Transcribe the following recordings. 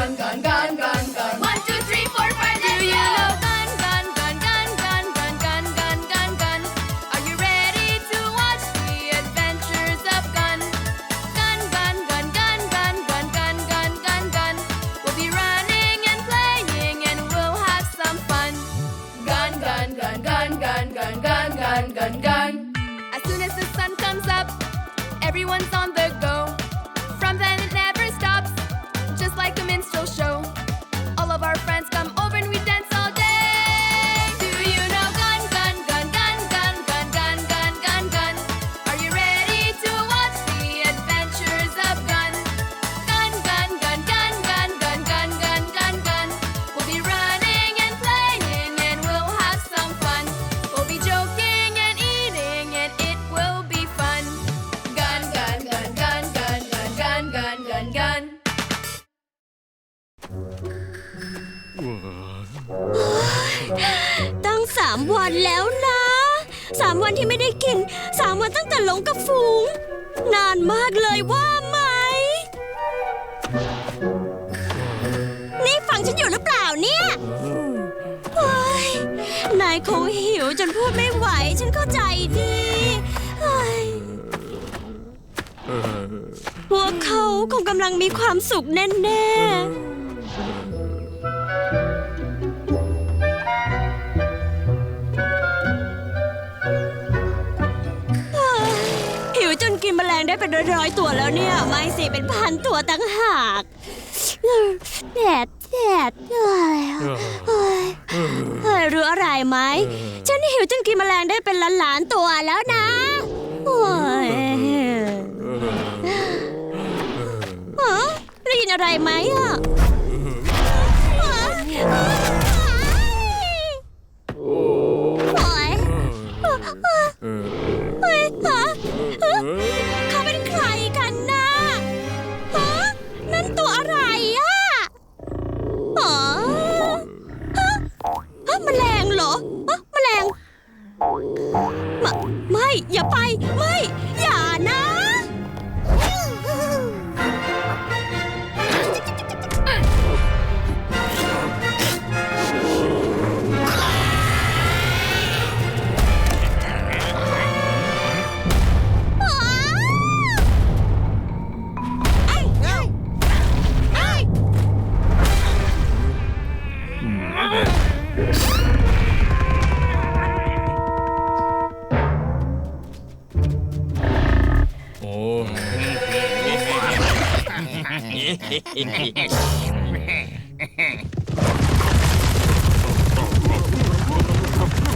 gone, gone, gone. ามวันแล้วนะสามวันที่ไม่ได้กินสามวันตั้งแต่หลงกับฝูง นานมากเลยว่าไหม นี่ฟังฉันอยู่หรือเปล่าเนี่ยเฮ้ยนายคงหิวจนพูดไม่ไหว ฉันเข้าใจดีเฮ้ยพวกเขาคงกำลังมีความสุขแน่ ๆ แมลงได้เป็นร้อยๆตัวแล้วเนี่ย ไม่สิ เป็นพันตัวตั้งหากแดดแดดเอ้ยเฮ้ยเฮ้ยรู้อะไรไหม ฉันหิวจนกินแมลงได้เป็นล้านๆตัวแล้วนะโอ้ยฮะได้ยินอะไรไหมอะ อย่าไป ไม่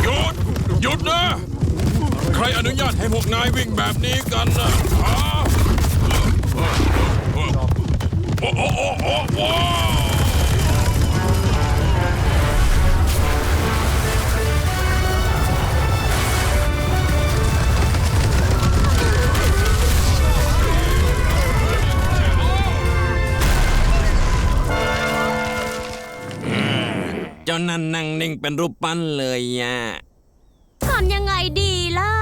หยุด หยุดนะ ใครอนุญาตให้พวกนายวิ่งแบบนี้กันนะฮะโอ้โอ้โอ้โอ้ จ้านั่นนั่งนิ่งเป็นรูปปั้นเลยอะทำยังไงดีล่ะ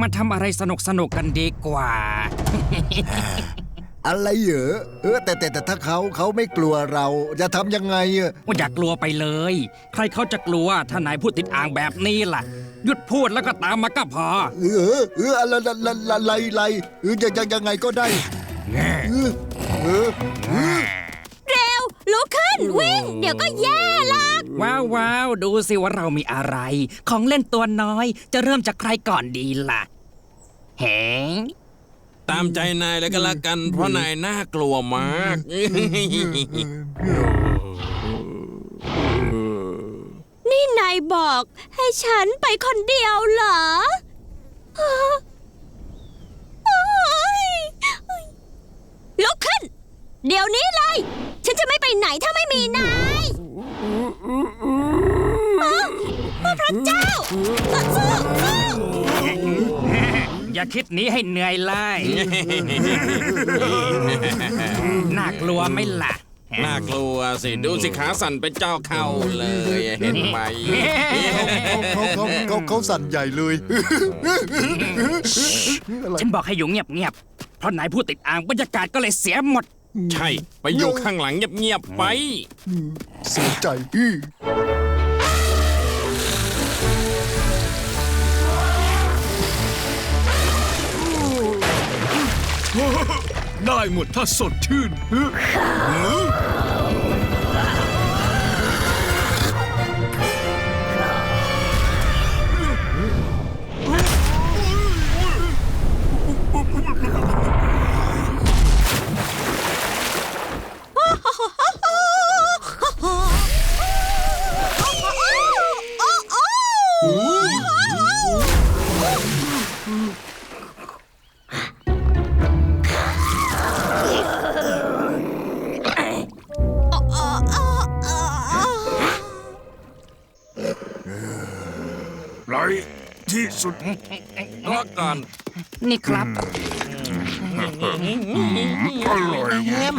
มาทำอะไรสนุกสนุกๆกันดีกว่า อะไรเหรอเออแต่แต่แต่ถ้าเขาเขาไม่กลัวเราจะทำยังไงอะว่าอย่ากลัวไปเลย ใครเขาจะกลัวถ้านายพูดติดอ่างแบบนี้ล่ะ หยุดพูดแล้วก็ตามมาก็พอเออเอออะไรอะไรอะไรอะไรเออยังยังยังไงก็ได้เออเออ เร็วลุกขึ้นวิ่ง เดี๋ยวก็แย่ละ ว้าวว้าวดูสิว่าเรามีอะไร ของเล่นตัวน้อย จะเริ่มจากใครก่อนดีล่ะเฮ้ตามใจนายแล้วก็แล้วกันเพราะนายน่ากลัวมาก นี่นายบอกให้ฉันไปคนเดียวเหรอฮะโอ๊ยลุกขึ้น เดี๋ยวนี้เลย ฉันจะไม่ไปไหนถ้าไม่มีนายฮะ พระเจ้าสู้สู้อย่าคิดหนี้ให้เหนื่อยเลยน่ากลัวไหม่ล่ะ น่ากลัวสิ ดูสิขาสั่นเป็นเจ้าเข้าเลย เห็นไหม เขาเขาเขาเขาสั่นใหญ่เลยฉันบอกให้อยู่เงียบๆ เพราะนายพูดติดอ่างบรรยากาศก็เลยเสียหมด ใช่ ไปอยู่ข้างหลังเงียบๆไป เสียใจอื้อได้หมดถ้าสดชื่น ที่สุดรอก่อนนี่ครับอร่อยแฮม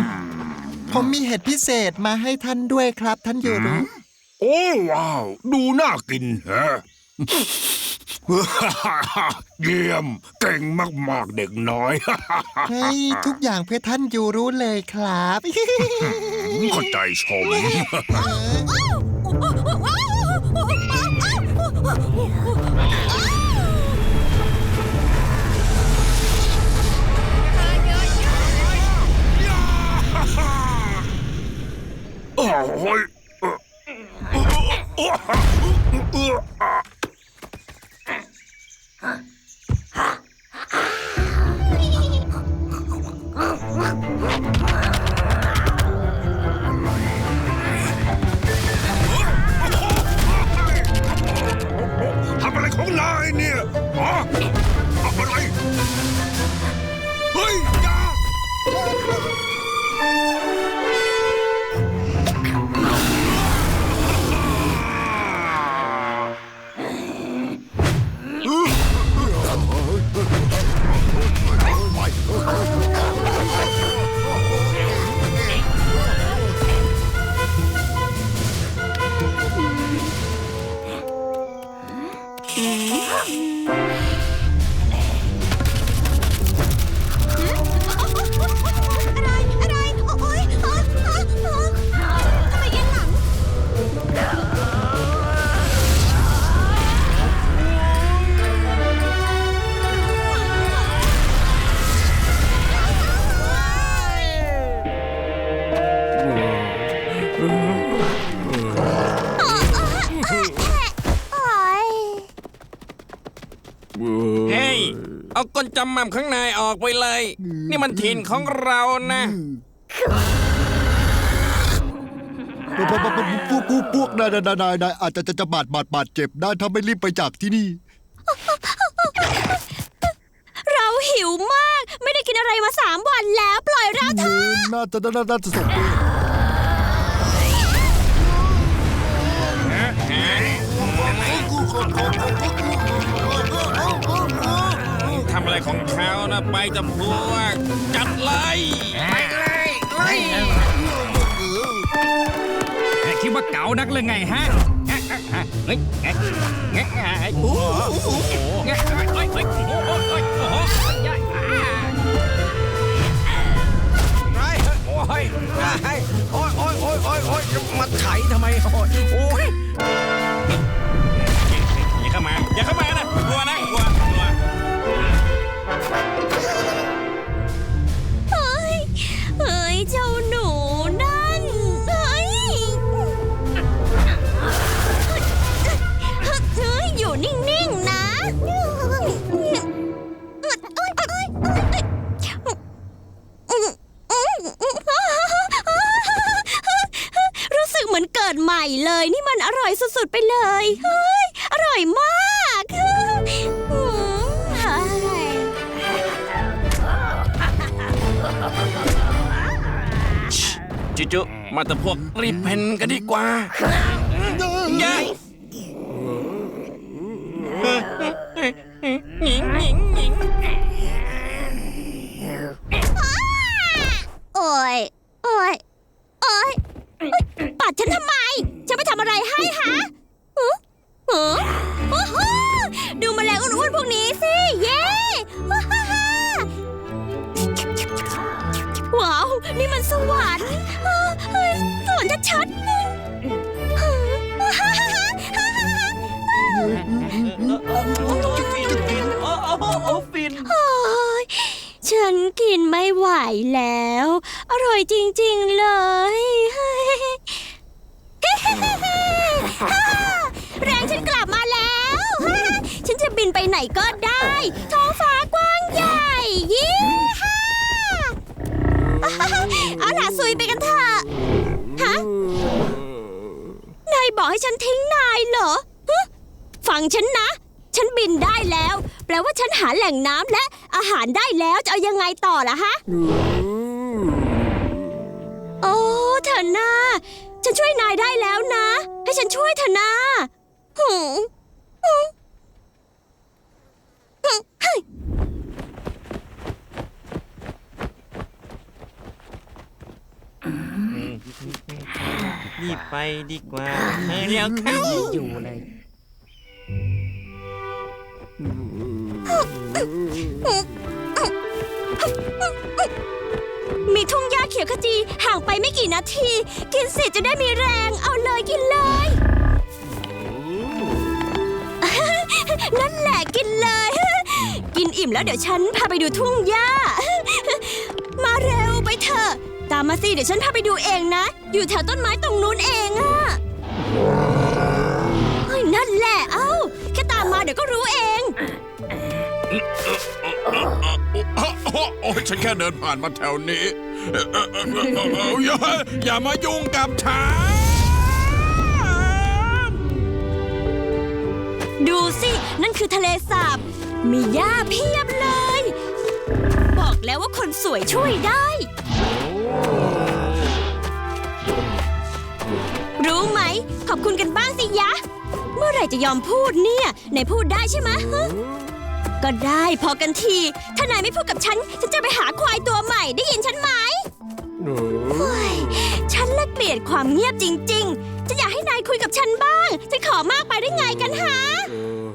ผมมีเห็ดพิเศษมาให้ท่านด้วยครับท่านยูรุโอ้ว้าว ดูน่ากินฮะ เยี่ยมเก่งมากๆเด็กน้อย เฮ้ยทุกอย่างเพื่อท่านยูรุเลยครับ เข้าใจชมโทำอะไรของนายเนี่ยฮะทำอะไร อืม นจำหม่ำข้างในออกไปเลย นี่มันถิ่นของเรานะ พวกพวกพวกพวกพวกนายนายนายนายอาจจะจะจะบาดบาดบาดเจ็บได้ถ้าไม่รีบไปจากที่นี่ เราหิวมาก ไม่ได้กินอะไรมาสามวันแล้วปล่อยเราเถอะน่าจะน่าน่าจะสม อะไรของเขานะไปจะพวก จัดเลยไปเลยเฮ้ยคิดว่าเก๋านักเลยไงฮะเฮ้ยเฮ้ยเฮ้ยเฮ้ยโอ้โหเฮ้ยเฮ้ยโอ้โหโอ้โหโอ้โหใหญ่อ่าไรโอ้ยไอ้โอ้ยโอ้ยโอ้ยโอ้ยโอ้ยมาไถทำไมโอ้ยโอ้ยอย่าเข้ามาอย่าเข้ามา เกิดใหม่เลย นี่มันอร่อยสุดๆไปเลยเฮ้ยอร่อยมากอืมอร่อยจุจุ มาแต่พวกรีบเพนกันดีกว่าอย่าหญิงหญิงหญิง โอ้ยโอ้ย ฉันกินไม่ไหวแล้ว อร่อยจริงๆเลย แรงฉันกลับมาแล้ว ฉันจะบินไปไหนก็ได้ ท้องฟ้ากว้างใหญ่ยี่ห้าเอาล่ะซุยไปกันเถอะฮะนายบอกให้ฉันทิ้งนายเหรอ ฟังฉันนะ ฉันบินได้แล้ว แปลว่าฉันหาแหล่งน้ำและ อาหารได้แล้วจะเอายังไงต่อล่ะฮะ โอ้เถอะนะฉันช่วยนายได้แล้วนะ ให้ฉันช่วยเถอะนะหืมหืมหืมเฮ้ยรีบไปดีกว่าเออเร็วเข้า อยู่เลย มีทุ่งหญ้าเขียวขจีห่างไปไม่กี่นาที กินเสร็จจะได้มีแรง เอาเลยกินเลย นั่นแหละกินเลย กินอิ่มแล้วเดี๋ยวฉันพาไปดูทุ่งหญ้า มาเร็วไปเถอะ ตามมาสิเดี๋ยวฉันพาไปดูเองนะ อยู่แถวต้นไม้ตรงนู้นเองอะเฮ้ยนั่นแหละ เอ้า แค่ตามมาเดี๋ยวก็รู้เอง โอ้ยฉันแค่เดินผ่านมาแถวนี้อย่าอย่ามายุ่งกับฉันดูสิ นั่นคือทะเลสาบ มีหญ้าเพียบเลย บอกแล้วว่าคนสวยช่วยได้ รู้ไหม ขอบคุณกันบ้างสิยะ เมื่อไหร่จะยอมพูดเนี่ยไหนพูดได้ใช่ไหม ก็ได้พอกันที ถ้านายไม่พูดกับฉัน ฉันจะไปหาควายตัวใหม่ได้ยินฉันไหมเฮ้ยฉันละเกลียดความเงียบจริงๆฉันอยากให้นายคุยกับฉันบ้าง ฉันขอมากไปได้ไงกันฮะ